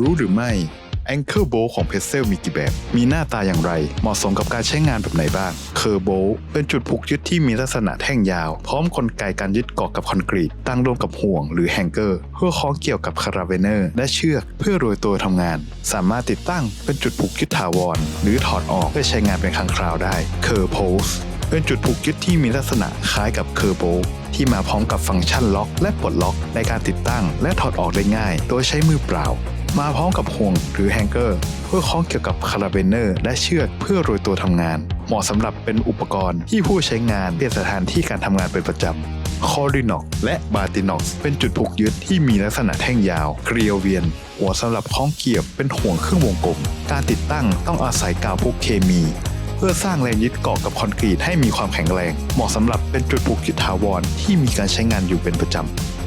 รู้หรือไม่ Anchor Bolt ของ p e เซ l มีกี่แบบ มีหน้าตาอย่างไร เหมาะสมกับการใช้งานแบบไหนบ้าง เคอร์โบเป็นจุดผูกยึดที่มีลักษณะแท่งยาว พร้อมกลไกการยึดเกาะกับคอนกรีต ตั้งรวมกับห่วงหรือแฮงเกอร์ เพื่อคล้องเกี่ยวกับคาราเวเนอร์และเชือกเพื่อโรยตัวทำงาน สามารถติดตั้งเป็นจุดผูกยึดถาวร หรือถอดออกเพื่อใช้งานเป็นครั้งคราวได้เคอร์โพสเป็นจุดผูกยึดที่มีลักษณะคล้ายกับเคอร์โบที่มาพร้อมกับฟังก์ชันล็อก และปลดล็อกในการติดตั้ง และถอดออกได้ง่าย โดยใช้มือเปล่า มาพร้อมกับห่วงหรือแฮงเกอร์ เพื่อคล้องเกี่ยวกับคาราเบเนอร์และเชือกเพื่อโรยตัวทำงาน เหมาะสำหรับเป็นอุปกรณ์ที่ผู้ใช้งานเปลี่ยนสถานที่การทำงานเป็นประจำคอรินอกและบาตินอกเป็นจุดผูกยึดที่มีลักษณะแท่งยาว เกลียวเวียน หัวสำหรับคล้องเกี่ยวเป็นห่วงครึ่งวงกลม การติดตั้งต้องอาศัยกาวพวกเคมีเพื่อสร้างแรงยึดเกาะกับคอนกรีตให้มีความแข็งแรง เหมาะสำหรับเป็นจุดผูกยึดถาวรที่มีการใช้งานอยู่เป็นประจำ